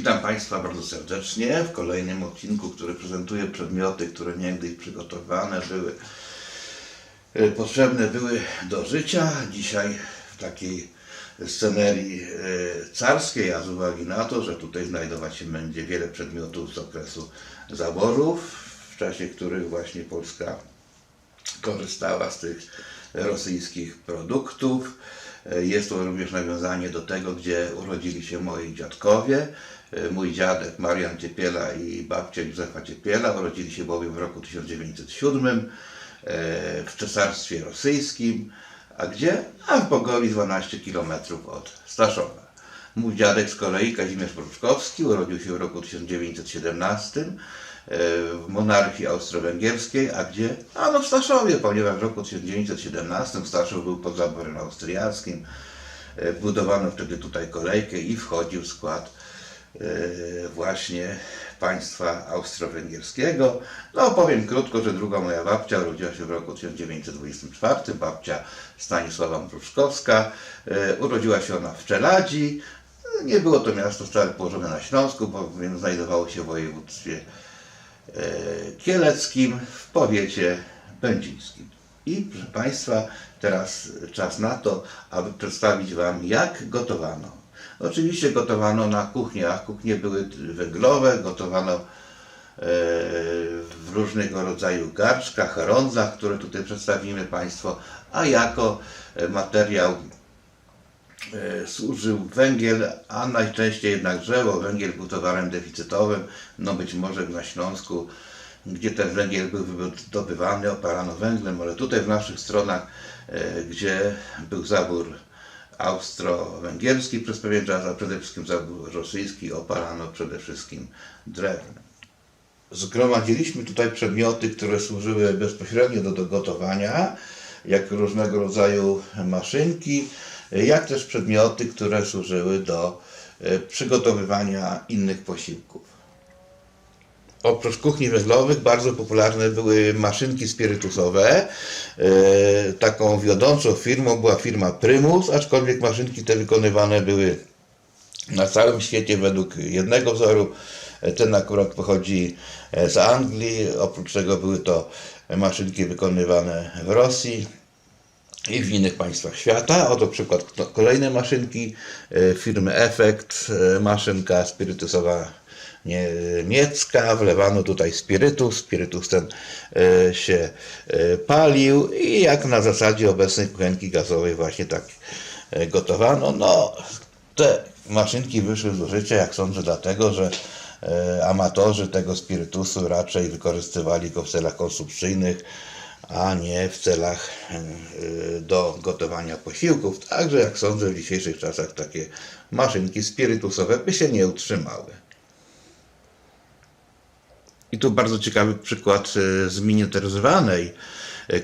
Witam Państwa bardzo serdecznie w kolejnym odcinku, który prezentuje przedmioty, które niegdyś przygotowane były, e, potrzebne były do życia. Dzisiaj w takiej scenerii e, carskiej, a z uwagi na to, że tutaj znajdować się będzie wiele przedmiotów z okresu zaborów, w czasie których właśnie Polska korzystała z tych rosyjskich produktów. Jest to również nawiązanie do tego, gdzie urodzili się moi dziadkowie. Mój dziadek Marian Ciepiela i babcia Józefa Ciepiela urodzili się bowiem w roku 1907 e, w Cesarstwie Rosyjskim. A gdzie? A w Pogoli 12 km od Staszowa. Mój dziadek z kolei, Kazimierz Pruszkowski, urodził się w roku 1917 e, w monarchii austro-węgierskiej, a gdzie? A no w Staszowie, ponieważ w roku 1917 Staszów był pod zaborem austriackim. E, Budowano wtedy tutaj kolejkę i wchodził w skład e, właśnie państwa austro-węgierskiego. No powiem krótko, że druga moja babcia urodziła się w roku 1924, babcia Stanisława Mruszkowska. E, Urodziła się ona w Czeladzi. Nie było to miasto wcale położone na Śląsku, bowiem znajdowało się w województwie kieleckim w powiecie będzińskim. I proszę Państwa, teraz czas na to, aby przedstawić Wam, jak gotowano. Oczywiście gotowano na kuchniach. Kuchnie były węglowe, gotowano e, w różnego rodzaju garczkach, rondzach, które tutaj przedstawimy Państwu, a jako e, materiał e, służył węgiel, a najczęściej jednak drzewo. Węgiel był towarem deficytowym, no być może na Śląsku, gdzie ten węgiel był wydobywany, opalano węglem, ale tutaj w naszych stronach, e, gdzie był zabór austro-węgierski przez pewien czas, a przede wszystkim zabór rosyjski, opalano przede wszystkim drewnem. Zgromadziliśmy tutaj przedmioty, które służyły bezpośrednio do, do gotowania, jak różnego rodzaju maszynki, jak też przedmioty, które służyły do e, przygotowywania innych posiłków. Oprócz kuchni węglowych bardzo popularne były maszynki spirytusowe. E, taką wiodącą firmą była firma Prymus, aczkolwiek maszynki te wykonywane były na całym świecie według jednego wzoru. E, Ten akurat pochodzi z Anglii. Oprócz tego były to maszynki wykonywane w Rosji i w innych państwach świata. Oto przykład ko- kolejne maszynki e, firmy Effect, e, maszynka spirytusowa niemiecka, wlewano tutaj spirytus, spirytus ten e, się palił i jak na zasadzie obecnej kuchenki gazowej właśnie tak gotowano. No, te maszynki wyszły z użycia, jak sądzę, dlatego, że amatorzy tego spirytusu raczej wykorzystywali go w celach konsumpcyjnych, a nie w celach e, do gotowania posiłków. Także, jak sądzę, w dzisiejszych czasach takie maszynki spirytusowe by się nie utrzymały. I tu bardzo ciekawy przykład e, zminiaturyzowanej e,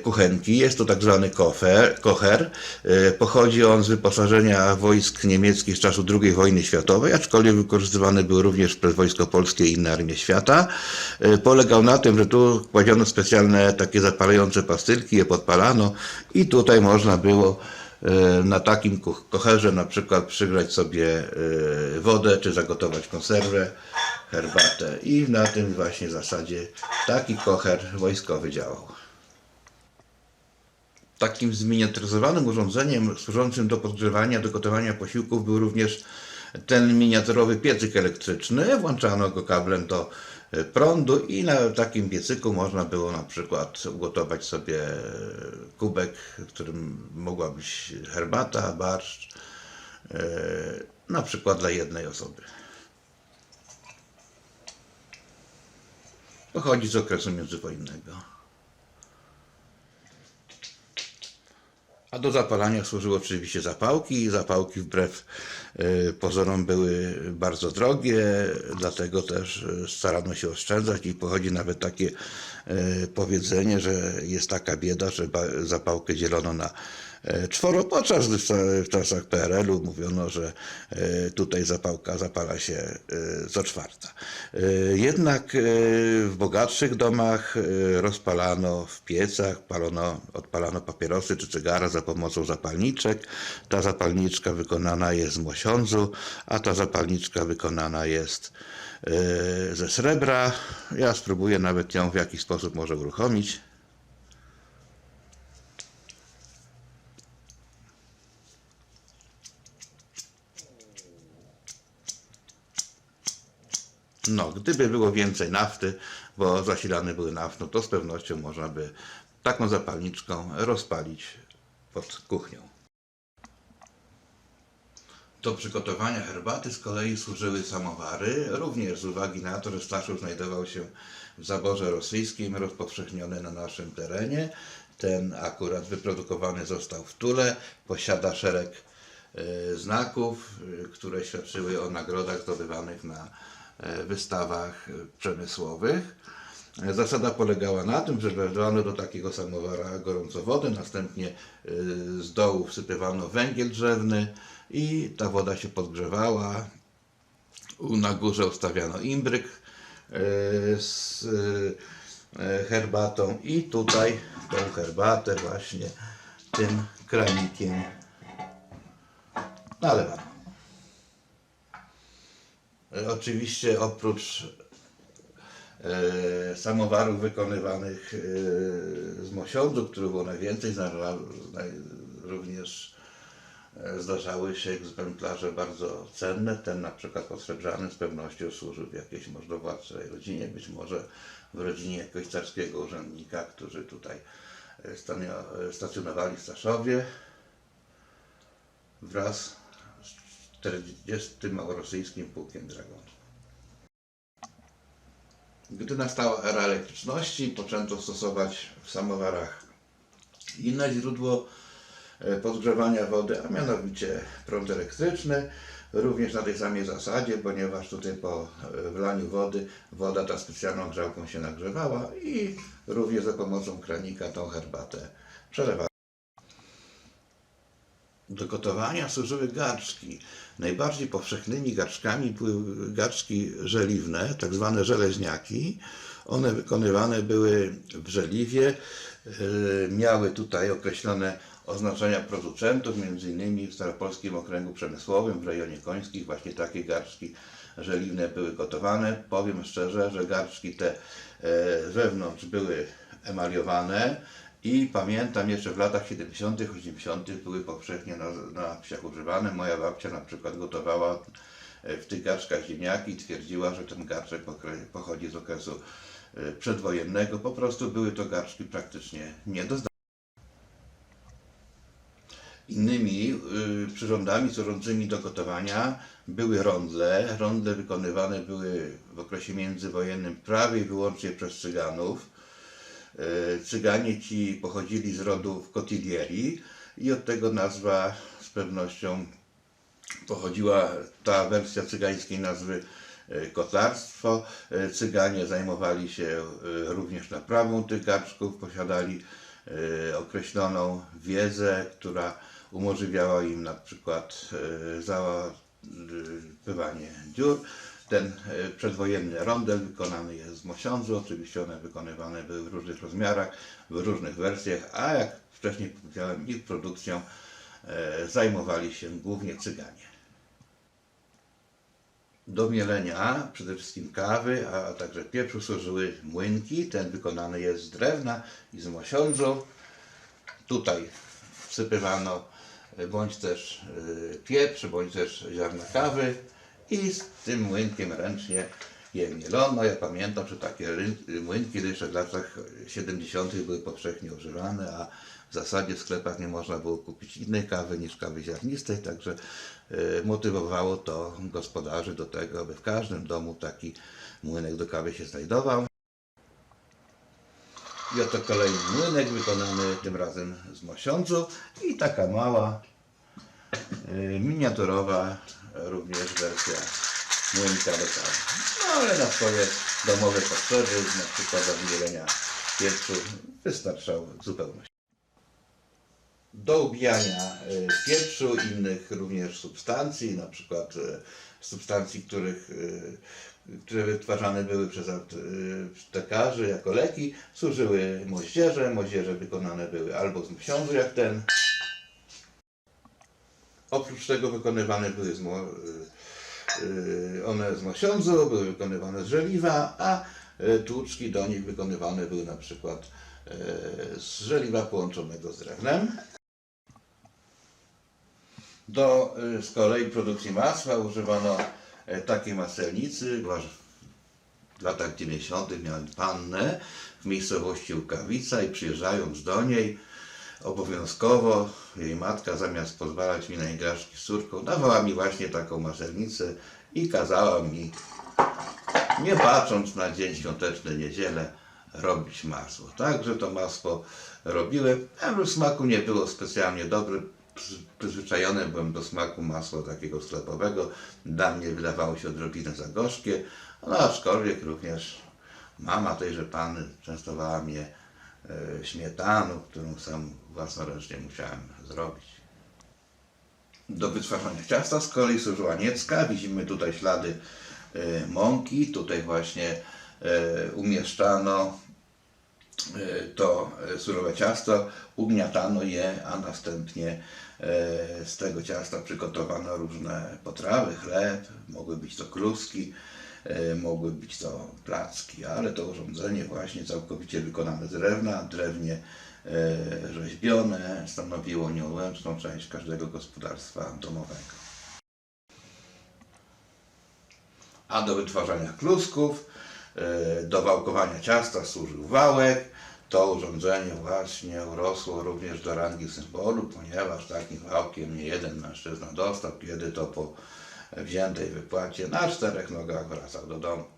kuchenki. Jest to tak zwany kofer, kocher. E, Pochodzi on z wyposażenia wojsk niemieckich z czasu II wojny światowej, aczkolwiek wykorzystywany był również przez Wojsko Polskie i inne armie świata. E, Polegał na tym, że tu kładziono specjalne takie zapalające pastylki, je podpalano i tutaj można było e, na takim kocherze na przykład przygrzać sobie e, wodę, czy zagotować konserwę, herbatę i na tym właśnie zasadzie taki kocher wojskowy działał. Takim zminiaturyzowanym urządzeniem służącym do podgrzewania, do gotowania posiłków był również ten miniaturowy piecyk elektryczny. Włączano go kablem do e, prądu i na takim piecyku można było na przykład ugotować sobie kubek, w którym mogła być herbata, barszcz, e, na przykład dla jednej osoby. Pochodzi z okresu międzywojennego. A do zapalania służyły oczywiście zapałki. Zapałki wbrew y, pozorom były bardzo drogie, dlatego też y, starano się oszczędzać i pochodzi nawet takie powiedzenie, że jest taka bieda, że zapałkę dzielono na e, czworo, podczas gdy w, czasach PRL-u mówiono, że e, tutaj zapałka zapala się e, co czwarta. E, Jednak e, w bogatszych domach e, rozpalano w piecach, palono, odpalano papierosy czy cygara za pomocą zapalniczek. Ta zapalniczka wykonana jest z mosiądzu, a ta zapalniczka wykonana jest e, ze srebra. Ja spróbuję nawet ją w jakiś sposób może uruchomić. No, gdyby było więcej nafty, bo zasilane były naftą, to z pewnością można by taką zapalniczką rozpalić pod kuchnią. Do przygotowania herbaty z kolei służyły samowary, również z uwagi na to, że Staszów znajdował się w zaborze rosyjskim, rozpowszechniony na naszym terenie. Ten akurat wyprodukowany został w Tule, posiada szereg e, znaków, e, które świadczyły o nagrodach zdobywanych na e, wystawach przemysłowych. Zasada polegała na tym, że wlewano do takiego samowara gorącą wodę, następnie y, z dołu wsypywano węgiel drzewny i ta woda się podgrzewała. Na górze ustawiano imbryk y, z y, herbatą i tutaj tą herbatę właśnie tym kranikiem nalewano. Oczywiście oprócz samowarów wykonywanych e, z mosiądzu, których było najwięcej, również e, zdarzały się egzemplarze bardzo cenne. Ten na przykład posrebrzany z pewnością służył w jakiejś możnowładczej rodzinie, być może w rodzinie jakiegoś carskiego urzędnika, którzy tutaj e, e, stacjonowali w Staszowie wraz z 40. Małorosyjskim Pułkiem Dragonów. Gdy nastała era elektryczności, poczęto stosować w samowarach inne źródło e, podgrzewania wody, a mianowicie prąd elektryczny, również na tej samej zasadzie, ponieważ tutaj po e, wlaniu wody woda ta specjalną grzałką się nagrzewała i również za pomocą kranika tą herbatę przelewano. Do gotowania służyły garczki. Najbardziej powszechnymi garczkami były garczki żeliwne, tak zwane żeleźniaki. One wykonywane były w żeliwie, e, miały tutaj określone oznaczenia producentów, między innymi w Staropolskim Okręgu Przemysłowym w rejonie Końskich właśnie takie garczki żeliwne były gotowane. Powiem szczerze, że garczki te e, wewnątrz były emaliowane i pamiętam jeszcze w latach 70., 80. były powszechnie na, na wsiach używane. Moja babcia na przykład gotowała e, w tych garczkach ziemniaki i twierdziła, że ten garczek pochodzi z okresu e, przedwojennego. Po prostu były to garczki praktycznie nie do Innymi y, przyrządami służącymi do gotowania były rondle. Rondle wykonywane były w okresie międzywojennym prawie wyłącznie przez Cyganów. E, Cyganie ci pochodzili z rodów Kotilieri i od tego nazwa z pewnością pochodziła ta wersja cygańskiej nazwy e, kotlarstwo. E, Cyganie zajmowali się również naprawą tych garczków, posiadali określoną wiedzę, która umożliwiała im na przykład e, załapywanie dziur. Ten e, przedwojenny rondel wykonany jest z mosiądzu, oczywiście one wykonywane były w różnych rozmiarach, w różnych wersjach, a jak wcześniej powiedziałem, ich produkcją e, zajmowali się głównie Cyganie. Do mielenia przede wszystkim kawy, a także pieprzu służyły młynki. Ten wykonany jest z drewna i z mosiądzu. Tutaj wsypywano e, bądź też pieprz, bądź też ziarna kawy i z tym młynkiem ręcznie je mielono. Ja pamiętam, że takie młynki jeszcze w latach 70. były powszechnie używane, a w zasadzie w sklepach nie można było kupić innej kawy niż kawy ziarnistej, także e, motywowało to gospodarzy do tego, aby w każdym domu taki młynek do kawy się znajdował. I oto kolejny młynek wykonany tym razem z mosiądzu i taka mała, y, miniaturowa również wersja młynka do kawy. No ale na swoje domowe potrzeby, na przykład do wydzielenia w piecu wystarczało w zupełności. Do ubijania e, pieprzu, innych również substancji, na przykład e, substancji, których, e, które wytwarzane były przez aptekarzy jako leki, służyły moździerze. Moździerze wykonane były albo z mosiądzu, jak ten. Oprócz tego wykonywane były z, mo- y, one z mosiądzu, były wykonywane z żeliwa, a y, tłuczki do nich wykonywane były na przykład y, z żeliwa połączonego z drewnem. Do y, z kolei produkcji masła używano e, takiej maselnicy, w latach 90. miałem pannę w miejscowości Łukawica i przyjeżdżając do niej obowiązkowo jej matka zamiast pozwalać mi na igraszki z córką dawała mi właśnie taką maselnicę i kazała mi nie patrząc na dzień świąteczny niedzielę robić masło. Także to masło robiłem, a w smaku nie było specjalnie dobre. Przy- Przyzwyczajony byłem do smaku masła takiego sklepowego. Dla mnie wydawało się odrobinę za gorzkie, no aczkolwiek również mama tejże panny częstowała mnie e, śmietaną, którą sam własnoręcznie musiałem zrobić. Do wytwarzania ciasta z kolei służyła niecka. Widzimy tutaj ślady e, mąki. Tutaj właśnie e, umieszczano e, to surowe ciasto, ugniatano je, a następnie z tego ciasta przygotowano różne potrawy, chleb, mogły być to kluski, mogły być to placki, ale to urządzenie właśnie całkowicie wykonane z drewna, drewnie e, rzeźbione, stanowiło nieodłączną część każdego gospodarstwa domowego. A do wytwarzania klusków, e, do wałkowania ciasta służył wałek. To urządzenie właśnie urosło również do rangi symbolu, ponieważ takim wałkiem nie jeden mężczyzna dostał, kiedy to po wziętej wypłacie na czterech nogach wracał do domu.